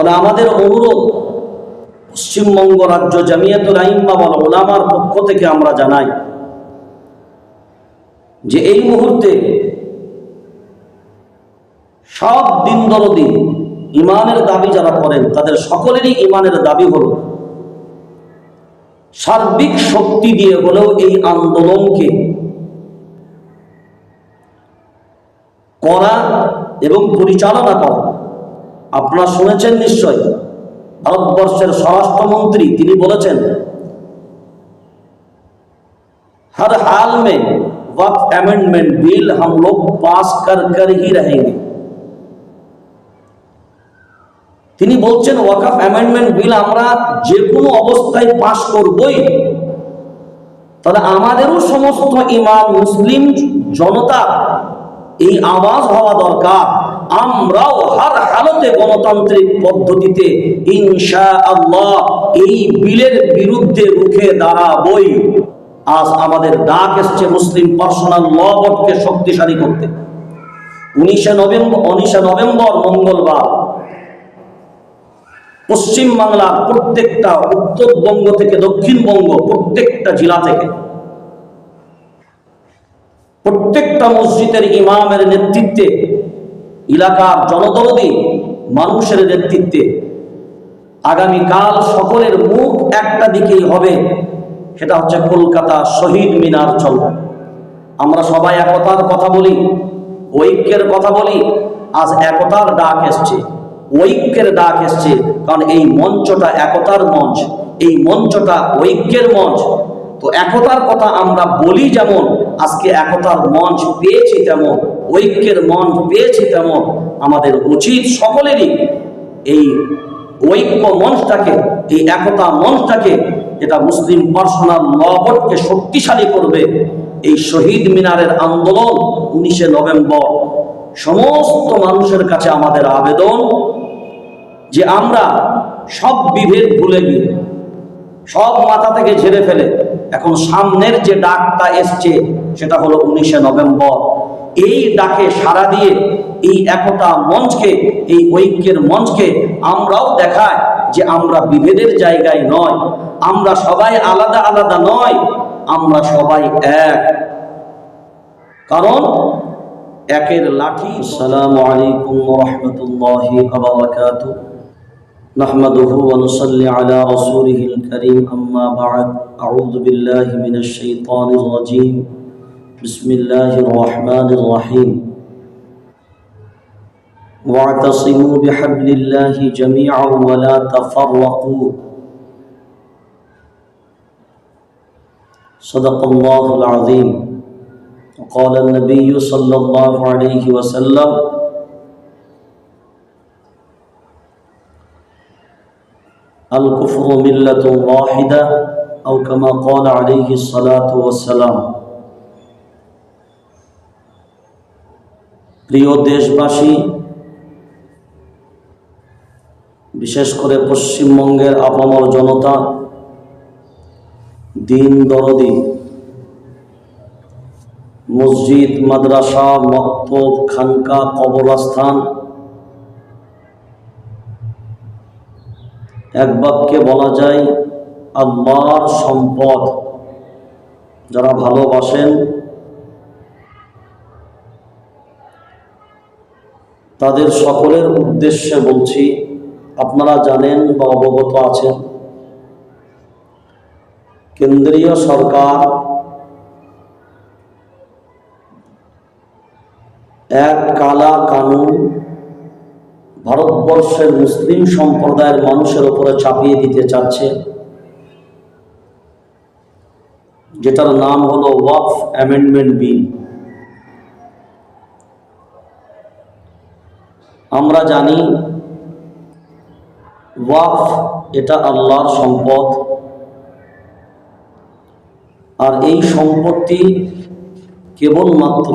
তবে আমাদের অনুরোধ, পশ্চিমবঙ্গ রাজ্য জামিয়াতুল আইম্মা বল ওলামার পক্ষ থেকে আমরা জানাই যে এই মুহূর্তে সব দিন দরদি ইমানের দাবি যারা করেন, তাদের সকলেরই ইমানের দাবি হল সার্বিক শক্তি দিয়ে হলেও এই আন্দোলনকে করা এবং পরিচালনা করা। আপনারা শুনেছেন নিশ্চয় ভারতবর্ষের স্বরাষ্ট্রমন্ত্রী তিনি বলেছেন हर हाल में वक्त अमेंडमेंट बिल हम लोग पास कर कर ही रहेंगे তিনি বলছেন ওয়াকাফ অ্যামেন্ডমেন্ট বিল আমরা যে কোনো অবস্থায় পাশ করবই তাহলে আমাদেরও সমস্ত ইমাম মুসলিম জনতা এই আওয়াজ হওয়া দরকার আমরাও হার হালতে গণতান্ত্রিক পদ্ধতিতে ইনশা আল্লাহ এই বিলের বিরুদ্ধে রুখে দাঁড়াবই। আজ আমাদের ডাক এসছে মুসলিম পার্সোনাল ল বোর্ডকে শক্তিশালী করতে। উনিশে নভেম্বর উনিশে নভেম্বর মঙ্গলবার পশ্চিম বাংলার প্রত্যেকটা উত্তরবঙ্গ থেকে দক্ষিণবঙ্গ প্রত্যেকটা জেলা থেকে প্রত্যেকটা মসজিদের ইমামের নেতৃত্বে এলাকার জনদরদি মানুষের নেতৃত্বে আগামীকাল সকলের মুখ একটা দিকেই হবে, সেটা হচ্ছে কলকাতা শহীদ মিনার চল আমরা সবাই একতার কথা বলি, ঐক্যের কথা বলি, আজ একতার ডাক এসছে। ঐক্যের ডাক এসছে, কারণ এই মঞ্চটা একতার মঞ্চ, এই মঞ্চটা ঐক্যের মঞ্চ। তো একতার কথা আমরা বলি যেমন, আজকে একতার মঞ্চ পেয়েছি তেমন। ঐক্যের মন পেয়েছি তেমন, আমাদের উচিত সকলেরই এই ঐক্য মঞ্চটাকে এই একতা মঞ্চটাকে এটা মুসলিম পার্সোনাল ল বোর্ডকে শক্তিশালী করবে। এই শহীদ মিনারের আন্দোলন উনিশে নভেম্বর। সমস্ত মানুষের কাছে আমাদের আবেদন যে আমরা সব বিভেদ ভুলে গিয়ে, সব মাথা থেকে ঝেড়ে ফেলে, এখন সামনের যে ডাকটা এসছে, সেটা হলো উনিশে নভেম্বর। এই ডাকে সাড়া দিয়ে এই একতা মঞ্চকে এই ঐক্যের মঞ্চকে আমরাও দেখায় যে আমরা বিভেদের জায়গায় নয় আমরা সবাই আলাদা আলাদা নয় আমরা সবাই এক কারণ একের লাঠি আসসালামু আলাইকুম রহমতুল্লাহি نحمده ونصلي على رسوله الكريم أما بعد أعوذ بالله من الشيطان الرجيم بسم الله الرحمن الرحيم. واعتصموا بحبل الله جميعا ولا تفرقوا. صدق الله العظيم. وقال النبي صلى الله عليه وسلم الكفر ملة واحدة أو كما قال عليه الصلاة والسلام প্রিয় দেশবাসী, বিশেষ করে পশ্চিমবঙ্গের আপামর জনতা, দিন দরদি মসজিদ, মাদ্রাসা, মক্তব, খানকা, কবরস্থান, এক বাক্যে বলা যায়, আল্লাহর সম্পদ যারা ভালোবাসেন তাদের সকলের উদ্দেশ্যে বলছি, আপনারা জানেন বা অবগত আছেন, কেন্দ্রীয় সরকার এক কালা কানুন ভারতবর্ষের মুসলিম সম্প্রদায়ের মানুষের উপরে চাপিয়ে দিতে চাচ্ছে, যেটার নাম হলো ওয়াকফ অ্যামেন্ডমেন্ট বিল। আমরা জানি ওয়াফ এটা আল্লাহর সম্পদ। আর এই সম্পত্তি কেবলমাত্র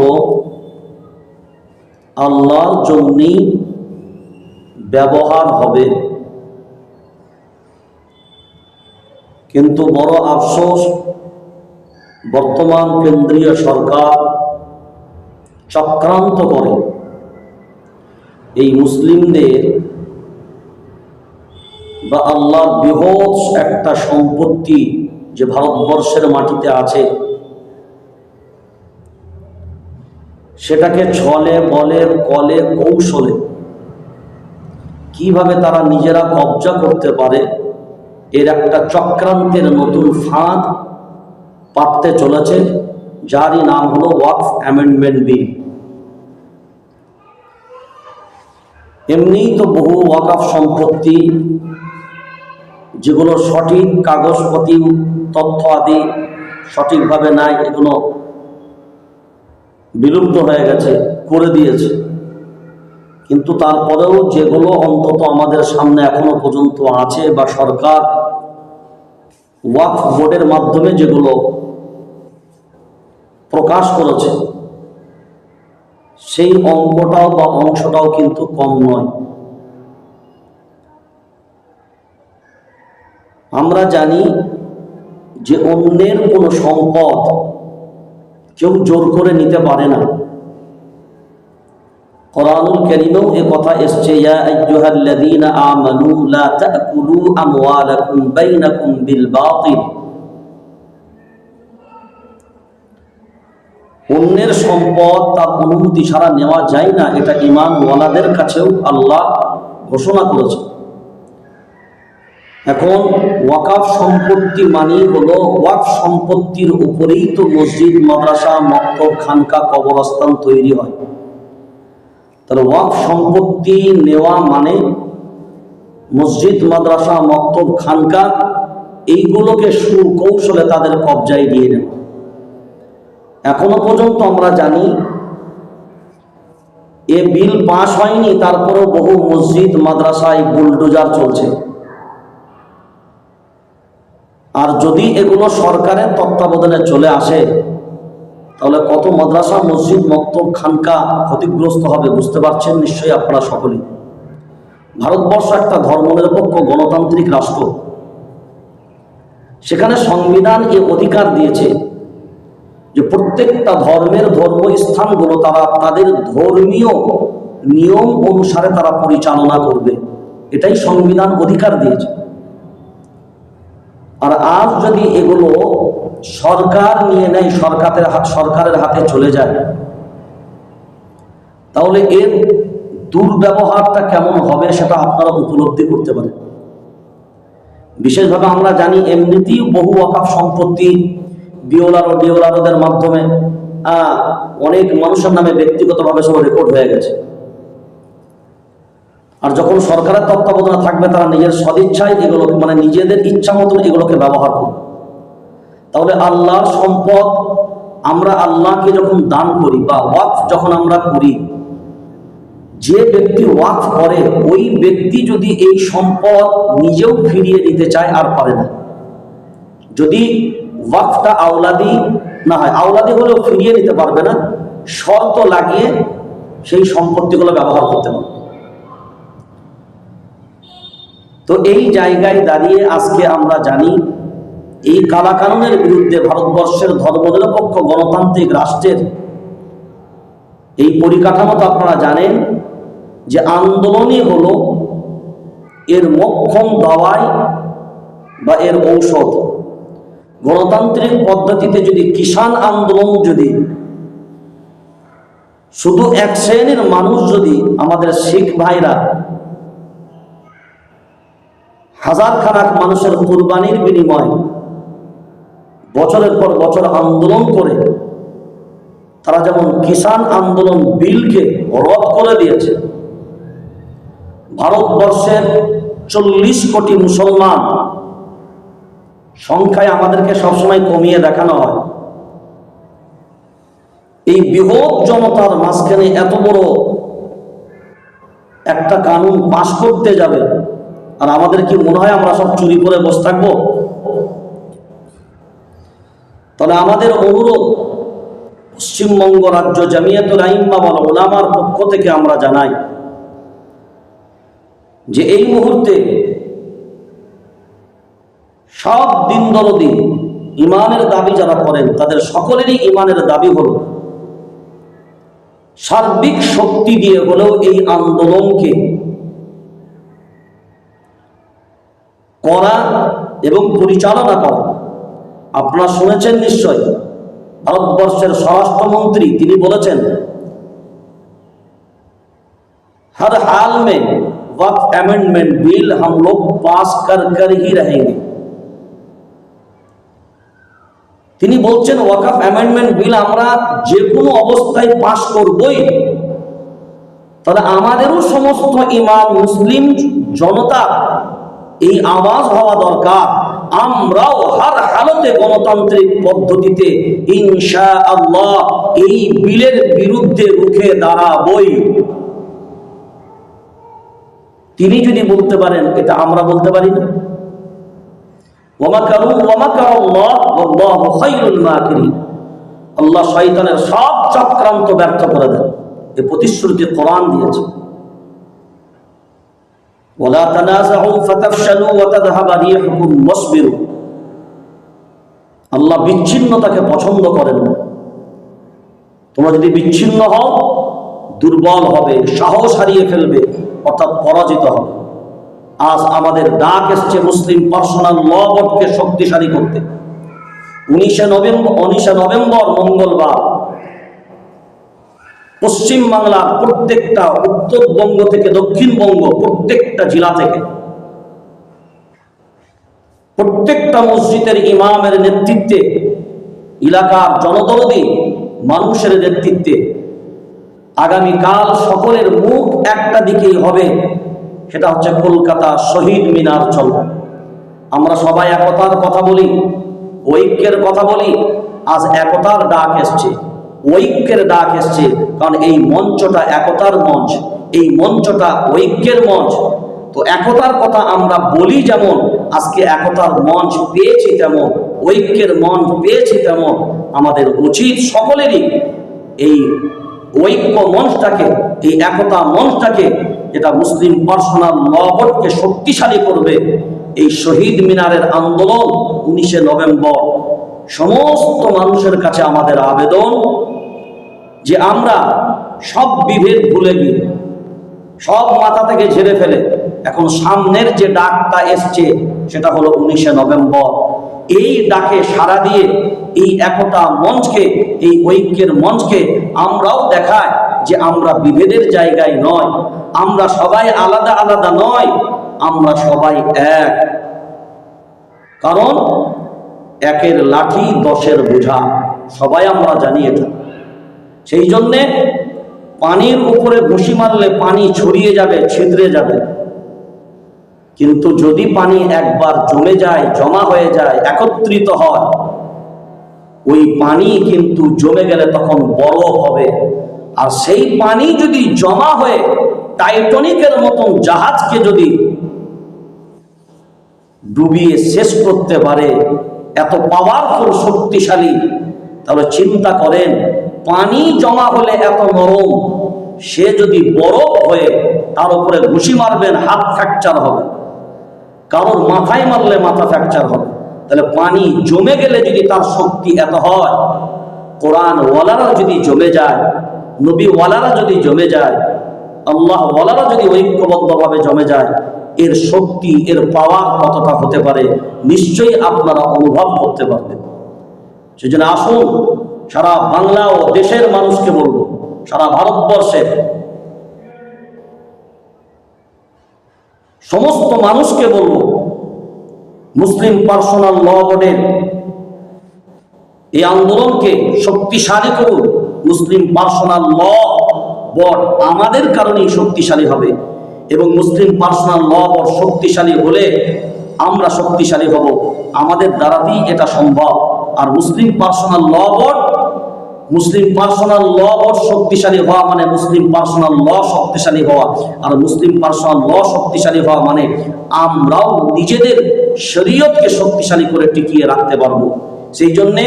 আল্লাহর জন্যই ব্যবহার হবে। কিন্তু বড় আফসোস, বর্তমান কেন্দ্রীয় সরকার চক্রান্ত করে। এই মুসলিমদের বা আল্লাহর বৃহৎ একটা সম্পত্তি যে ভারতবর্ষের মাটিতে আছে, সেটাকে ছলে, বলে, কলে, কৌশলে কীভাবে তারা নিজেরা কবজা করতে পারে, এর একটা চক্রান্তের নতুন ফাঁদ পাততে চলেছে, যারই নাম হলো ওয়াকফ অ্যামেন্ডমেন্ট বিল। এমনিই তো বহু ওয়াকফ সম্পত্তি, যেগুলো সঠিক কাগজপতি তথ্য আদি সঠিকভাবে নাই, এগুলো বিলুপ্ত হয়ে গেছে, করে দিয়েছে। কিন্তু তারপরেও যেগুলো অন্তত আমাদের সামনে এখনও পর্যন্ত আছে বা সরকার ওয়াকফ বোর্ডের মাধ্যমে যেগুলো প্রকাশ করেছে সেই অঙ্কটাও বা অংশটাও কিন্তু কম নয়। আমরা জানি যে অন্যের কোনো সম্পদ কেউ জোর করে নিতে পারে না। কোরআনুল কারীমেও এ কথা এসছে, ইয়া আমানু লা তাকুলু আমওয়ালাকুম বাইনাকুম বিল বাতিল। অন্যের সম্পদ তার অনুমতি ছাড়া নেওয়া যায় না, এটা ইমান ওয়ালাদের কাছেও আল্লাহ ঘোষণা করেছে এখন ওয়াকাফ সম্পত্তি মানি হলো ওয়াক সম্পত্তির উপরেই তো মসজিদ, মাদ্রাসা, মক্তব, খানকা, কবরস্থান তৈরি হয়। তাহলে ওয়াক সম্পত্তি নেওয়া মানে মসজিদ, মাদ্রাসা, মক্তব, খানকা, এইগুলোকে সুকৌশলে তাদের কবজায় দিয়ে নেওয়া। এখনও পর্যন্ত আমরা জানি, এ বিল পাশ হয়নি, তারপরেও বহু মসজিদ, মাদ্রাসায় বুলডোজার চলছে। আর যদি এগুলো সরকারের তত্ত্বাবধানে চলে আসে, তাহলে কত মাদ্রাসা, মসজিদ, মক্তব, খানকা ক্ষতিগ্রস্ত হবে, বুঝতে পারছেন নিশ্চয়ই আপনারা সকলেই। ভারতবর্ষ একটা ধর্মনিরপেক্ষ গণতান্ত্রিক রাষ্ট্র। সেখানে সংবিধান এ অধিকার দিয়েছে। যে প্রত্যেকটা ধর্মের ধর্ম স্থানগুলো তারা তাদের ধর্মীয় নিয়ম অনুসারে তারা পরিচালনা করবে। এটাই সংবিধান অধিকার দিয়েছে। আর আজ যদি এগুলো সরকার নিয়ে নেয়, সরকারের হাত, সরকারের হাতে চলে যায়, তাহলে এর দুর্ব্যবহারটা কেমন হবে সেটা আপনারা উপলব্ধি করতে পারেন। বিশেষভাবে আমরা জানি, এমনিতেই বহু অকাপ সম্পত্তি বিওলার ডিওলারদের মাধ্যমে অনেক মানুষের নামে ব্যক্তিগতভাবে সব রেকর্ড হয়ে গেছে। আর যখন সরকারের তত্ত্বাবধানে থাকবে, তারা নিজের সদিচ্ছায় এগুলো মানে নিজেদের ইচ্ছা মতন এগুলোকে ব্যবহার করবে। তাহলে আল্লাহর সম্পদ, আমরা আল্লাহকে যখন দান করি বা ওয়াকফ যখন আমরা করি, যে ব্যক্তি ওয়াকফ করে, ওই ব্যক্তি যদি এই সম্পদ নিজেও ফিরিয়ে দিতে চায় আর পারে না। যদি ওয়াকফটা আওলাদি, না হয় আওলাদি হলেও ফিরিয়ে নিতে পারবে না, শর্ত লাগিয়ে সেই সম্পত্তিগুলো ব্যবহার করতে পারবে। তো এই জায়গায় দাঁড়িয়ে আজকে আমরা জানি, এই কালাকানুনের বিরুদ্ধে ভারতবর্ষের ধর্মনিরপেক্ষ গণতান্ত্রিক রাষ্ট্রের এই পরিকাঠামো তো আপনারা জানেন যে আন্দোলনই হলো এর মক্ষম দাওয়াই বা এর ঔষধ। গণতান্ত্রিক পদ্ধতিতে যদি কিষাণ আন্দোলন যদি, শুধু এক শ্রেণির মানুষ যদি আমাদের শিখ ভাইরা হাজার খানাক মানুষের কুরবানির বিনিময় বছরের পর বছর আন্দোলন করে, তারা যেমন কিষাণ আন্দোলন বিলকে রদ করে দিয়েছে, ভারতবর্ষের চল্লিশ কোটি মুসলমান সংখ্যায় আমাদেরকে সবসময় কমিয়ে দেখানো হয়। এই বৃহৎ জনতার মাঝখানে এত বড় একটা কানুন পাশ করতে যাবে, আর আমাদের কি মনে হয় আমরা সব চুরি করে বসে থাকব? তাহলে আমাদের অনুরোধ, পশ্চিমবঙ্গ রাজ্য জামিয়াতুল আইম্মা বল ওলামার পক্ষ থেকে আমরা জানাই যে এই মুহূর্তে সব দিন দরদি ইমানের দাবি যারা করেন তাদের সকলেরই ইমানের দাবি হল সার্বিক শক্তি দিয়ে হলেও এই আন্দোলনকে করা এবং পরিচালনা করা আপনারা শুনেছেন নিশ্চয় ভারতবর্ষের স্বরাষ্ট্রমন্ত্রী তিনি বলেছেন हर हाल में वक्त अमेंडमेंट बिल हम लोग पास कर कर ही रहेंगे তিনি বলছেন, ওয়াকাফ অ্যামেন্ডমেন্ট বিল আমরা যে কোনো অবস্থায় পাশ করবই। তাহলে আমাদেরও সমস্ত ইমাম মুসলিম জনতা এই আওয়াজ হওয়া দরকার। আমরাও হার হালতে গণতান্ত্রিক পদ্ধতিতে ইনশা আল্লাহ এই বিলের বিরুদ্ধে রুখে দাঁড়াবই। তিনি যদি বলতে পারেন, এটা আমরা বলতে পারি না। আল্লাহ শয়তানের সব চক্রান্ত ব্যর্থ করে দেন। এ প্রতিশ্রুতি কোরআন দিয়েছে। আল্লাহ বিচ্ছিন্নতাকে পছন্দ করেন না। তোমরা যদি বিচ্ছিন্ন হও, দুর্বল হবে, সাহস হারিয়ে ফেলবে, অর্থাৎ পরাজিত হবে। আজ আমাদের ডাক এসছে মুসলিম পার্সোনাল ল বোর্ডকে শক্তিশালী করতে। উনিশে নভেম্বর উনিশে নভেম্বর মঙ্গলবার পশ্চিম বাংলার প্রত্যেকটা উত্তরবঙ্গ থেকে দক্ষিণবঙ্গ প্রত্যেকটা জেলা থেকে প্রত্যেকটা মসজিদের ইমামের নেতৃত্বে এলাকার জনদরদি মানুষের নেতৃত্বে আগামীকাল সকলের মুখ একটা দিকেই হবে। সেটা হচ্ছে কলকাতা শহীদ মিনার চল আমরা সবাই একতার কথা বলি, ঐক্যের কথা বলি, আজ একতার ডাক এসছে। ঐক্যের ডাক এসছে, কারণ এই মঞ্চটা একতার মঞ্চ, এই মঞ্চটা ঐক্যের মঞ্চ। তো একতার কথা আমরা বলি যেমন, আজকে একতার মঞ্চ পেয়েছি তেমন, ঐক্যের মঞ্চ পেয়েছি তেমন, আমাদের উচিত সকলেরই এই ঐক্য মঞ্চটাকে, এই একতা মঞ্চটাকে যেটা মুসলিম পার্সোনাল ল বোর্ডকে শক্তিশালী করবে, এই শহীদ মিনারের আন্দোলন উনিশে নভেম্বর। সমস্ত মানুষের কাছে আমাদের আবেদন যে আমরা সব বিভেদ ভুলে গিয়ে, সব মাথা থেকে ঝেড়ে ফেলে, এখন সামনের যে ডাকটা এসছে, সেটা হলো উনিশে নভেম্বর। এই ডাকে সাড়া দিয়ে, এই একতা মঞ্চকে, এই ঐক্যের মঞ্চকে আমরাও দেখায় যে আমরা বিভেদের জায়গায় নয়, আমরা সবাই আলাদা আলাদা নয়, আমরা সবাই এক। কারণ একের লাঠি, দশের বোঝা, সবাই আমরা জানি এটা সেই জন্যে পানির উপরে ঘুষি মারলে পানি ছড়িয়ে যাবে, ছিদ্রে যাবে। কিন্তু যদি পানি একবার জমে যায়, জমা হয়ে যায়, একত্রিত হয়, ওই পানি কিন্তু জমে গেলে তখন বরফ হবে। আর সেই পানি যদি জমা হয়ে টাইটনিকের মতন জাহাজকে যদি ডুবিয়ে শেষ করতে পারে, এত পাওয়ারফুল শক্তিশালী, তাহলে চিন্তা করেন, পানি জমা হলে এত নরম, সে যদি বরফ হয়ে তার উপরে ঘুষি মারবেন, হাত ফ্র্যাকচার হবে। কারোর মাথায় মারলে মাথা ফ্র্যাকচার হবে। তাহলে পানি জমে গেলে যদি তার শক্তি এত হয় কোরআন ওয়ালারা যদি জমে যায় নবী ওয়ালারা যদি জমে যায়, আল্লাহ ওয়ালারা যদি ঐক্যবদ্ধভাবে জমে যায়, এর শক্তি, এর পাওয়ার কতটা হতে পারে? নিশ্চয়ই আপনারা অনুভব করতে পারবেন। সেজন্য আসুন, সারা বাংলা ও দেশের মানুষকে বলব, সারা ভারতবর্ষের সমস্ত মানুষকে বলব, মুসলিম পার্সোনাল ল বোর্ডের এই আন্দোলনকে শক্তিশালী করুন। মুসলিম পার্সোনাল ল বোর্ড আমাদের কারণেই শক্তিশালী হবে এবং মুসলিম পার্সোনাল ল বোর্ড শক্তিশালী হলে আমরা শক্তিশালী হব। আমাদের দ্বারাতেই এটা সম্ভব। আর Muslim personal law board Muslim personal law board শক্তিশালী হওয়া মানে মুসলিম পার্সোনাল ল শক্তিশালী হওয়া। আর মুসলিম পার্সোনাল ল শক্তিশালী হওয়া মানে আমরাও নিজেদের শরীয়তকে শক্তিশালী করে টিকিয়ে রাখতে পারব। সেই জন্যে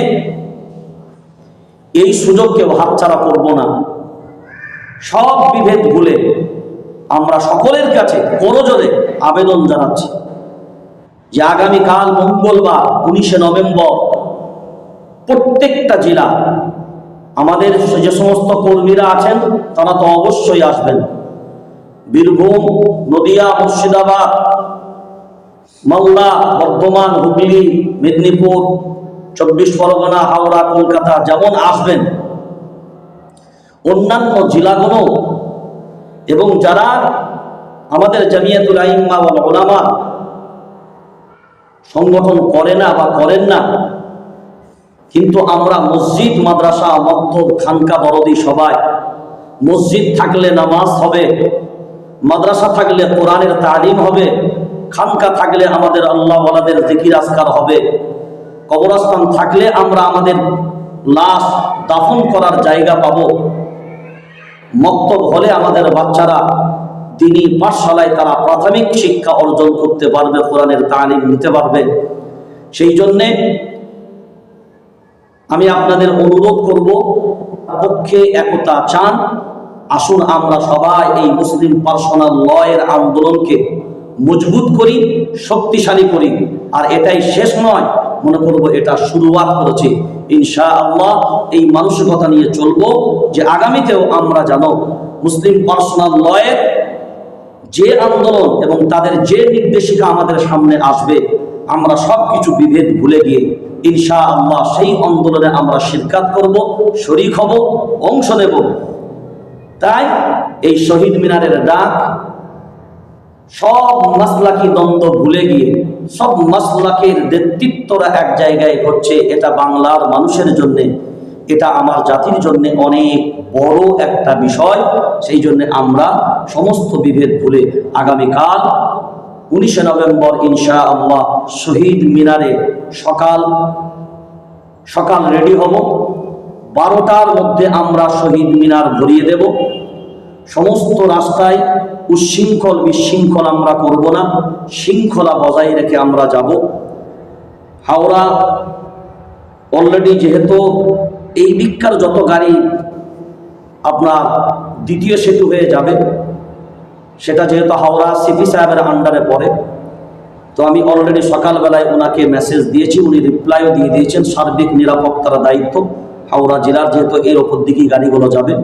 এই সুযোগকেও হাতছাড়া করব না। সব বিভেদ ভুলে আমরা সকলের কাছে করজোরে আবেদন জানাচ্ছি যে আগামীকাল মঙ্গলবার উনিশে নভেম্বর প্রত্যেকটা জেলা আমাদের যে সমস্ত কর্মীরা আছেন, তারা তো অবশ্যই আসবেন। বীরভূম, নদিয়া, মুর্শিদাবাদ, মালদা, বর্ধমান, হুগলি, মেদিনীপুর চব্বিশ পরগনা, হাওড়া, কলকাতা যেমন আসবেন, অন্যান্য জেলাগুলো এবং যারা আমাদের জামিয়াতুল আইম্মা ওয়াল ওলামা সংগঠন করে না বা করেন না, কিন্তু আমরা মসজিদ, মাদ্রাসা, মক্তব, খানকা দরদি সবাই মসজিদ থাকলে নামাজ হবে, মাদ্রাসা থাকলে কোরআনের তালিম হবে, খানকা থাকলে আমাদের আল্লাহ ওয়ালাদের জিকির আসকার হবে। কবরস্থান থাকলে আমরা আমাদের লাশ দাফন করার জায়গা পাব। মক্তব হলে আমাদের বাচ্চারা দিনী পাঠশালায় তারা প্রাথমিক শিক্ষা অর্জন করতে পারবে, কোরআনের তালিম নিতে পারবে। সেই জন্যে আমি আপনাদের অনুরোধ করব পক্ষে একতা চান। আসুন আমরা সবাই এই মুসলিম পার্সোনাল লয়ের আন্দোলনকে মজবুত করি, শক্তিশালী করি। আর এটাই শেষ নয় মনে করব এটা শুরুয়াত করেছি। ইনশা আল্লাহ এই মানসিকতা নিয়ে চলবো যে আগামীতেও আমরা জানো মুসলিম পার্সোনাল লয়ের যে আন্দোলন এবং তাদের যে নির্দেশিকা আমাদের সামনে আসবে, আমরা সব কিছু বিভেদ ভুলে গিয়ে ইনশা আল্লাহ সেই আন্দোলনে আমরা শিরকাত করব, শরিক হব, অংশ নেব। তাই এই শহীদ মিনারের ডাক সব মাসলাকি দ্বন্দ্ব ভুলে গিয়ে, সব মাসলাকের নেতৃত্বরা এক জায়গায় হচ্ছে এটা বাংলার মানুষের জন্যে, এটা আমার জাতির জন্য অনেক বড় একটা বিষয়। সেই জন্য আমরা সমস্ত বিভেদ ভুলে আগামীকাল উনিশে নভেম্বর ইনশা আল্লাহ শহীদ মিনারে সকাল সকাল রেডি হব। বারোটার মধ্যে আমরা শহীদ মিনার ভরিয়ে দেব। সমস্ত রাস্তায় উচ্ছৃঙ্খল বিশৃঙ্খল আমরা করব না, শৃঙ্খলা বজায় রেখে আমরা যাব। হাওড়া অলরেডি যেহেতু এই দিককার যত গাড়ি আপনার দ্বিতীয় সেতু হয়ে যাবে, সেটা যেহেতু হাওড়া সিপি সাহেবের আন্ডারে পড়ে, তো আমি অলরেডি সকালবেলায় ওনাকে মেসেজ দিয়েছি, উনি রিপ্লাইও দিয়ে দিয়েছেন, সার্বিক নিরাপত্তার দায়িত্ব। হাওড়া জেলার যেহেতু এর ওপর দিকেই গাড়িগুলো যাবে।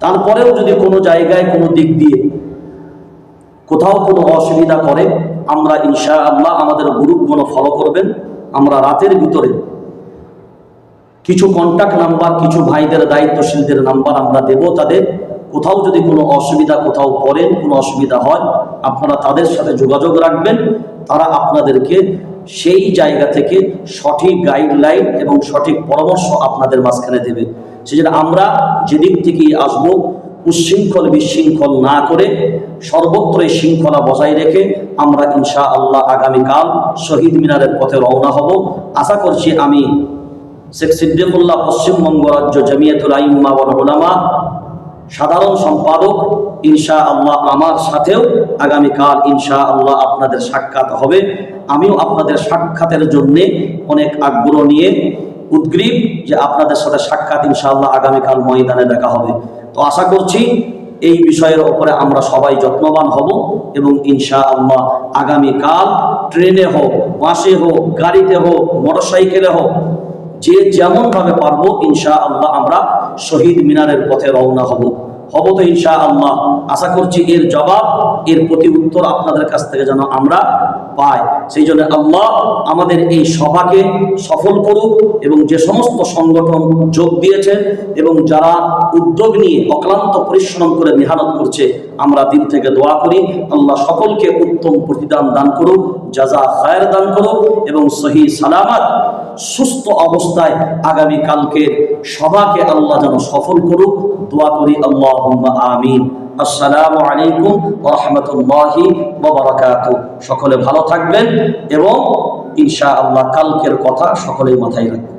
তারপরেও যদি কোনো জায়গায় কোনো দিক দিয়ে কোথাও কোনো অসুবিধা করে, আমরা ইনশা আল্লাহ আমাদের গ্রুপগুলো ফলো করবেন। আমরা রাতের ভিতরে কিছু কন্ট্যাক্ট নাম্বার কিছু ভাইদের দায়িত্বশীলদের নাম্বার আমরা দেব তাদের। কোথাও যদি কোনো অসুবিধা কোথাও পড়েন, কোনো অসুবিধা হয়, আপনারা তাদের সাথে যোগাযোগ রাখবেন। তারা আপনাদেরকে সেই জায়গা থেকে সঠিক গাইডলাইন এবং সঠিক পরামর্শ আপনাদের মাঝখানে দেবে। সেজন্য আমরা যেদিক থেকেই আসব উচ্ছৃঙ্খল বিশৃঙ্খল না করে সর্বত্রই শৃঙ্খলা বজায় রেখে আমরা ইনশা আল্লাহ আগামীকাল শহীদ মিনারের পথে রওনা হব। আশা করছি আমি শেখ সিদ্দিকুল্লাহ পশ্চিমবঙ্গ রাজ্য জামিয়াতুল আইম্মা সাধারণ সম্পাদক ইনশা আল্লাহ আমার সাথেও আগামীকাল ইনশা আল্লাহ আপনাদের সাক্ষাৎ হবে। আমিও আপনাদের সাক্ষাতের জন্যে অনেক আগ্রহ নিয়ে উদ্গ্রীব যে আপনাদের সাথে সাক্ষাৎ ইনশাআল্লাহ আগামীকাল ময়দানে দেখা হবে। তো আশা করছি এই বিষয়ের ওপরে আমরা সবাই যত্নবান হব এবং ইনশা আল্লাহ আগামীকাল ট্রেনে হোক, বাসে হোক, গাড়িতে হোক, মোটরসাইকেলে হোক, যে যেমনভাবে পারব ইনশা আল্লাহ আমরা শহীদ মিনারের পথে রওনা হব। হব তো ইনশা আল্লাহ আশা করছি এর জবাব, এর প্রতি উত্তর আপনাদের কাছ থেকে যেন আমরা পাই। সেই জন্য আল্লাহ আমাদের এই সভাকে সফল করুক এবং যে সমস্ত সংগঠন যোগ দিয়েছে এবং যারা উদ্যোগ নিয়ে অক্লান্ত পরিশ্রম করে মেহনত করছে আমরা দিন থেকে দোয়া করি, আল্লাহ সকলকে উত্তম প্রতিদান দান করুক, জাজা খায়ের দান করুক এবং সহি সালামাত সুস্থ অবস্থায় আগামী কালকের সভাকে আল্লাহ যেন সফল করুক, দোয়া করি আল্লাহ আমিন। আসসালামু আলাইকুম রহমতুল্লাহি সকলে ভালো থাকবেন এবং ইনশা আল্লাহ কালকের কথা সকলেই মাথায় রাখবেন।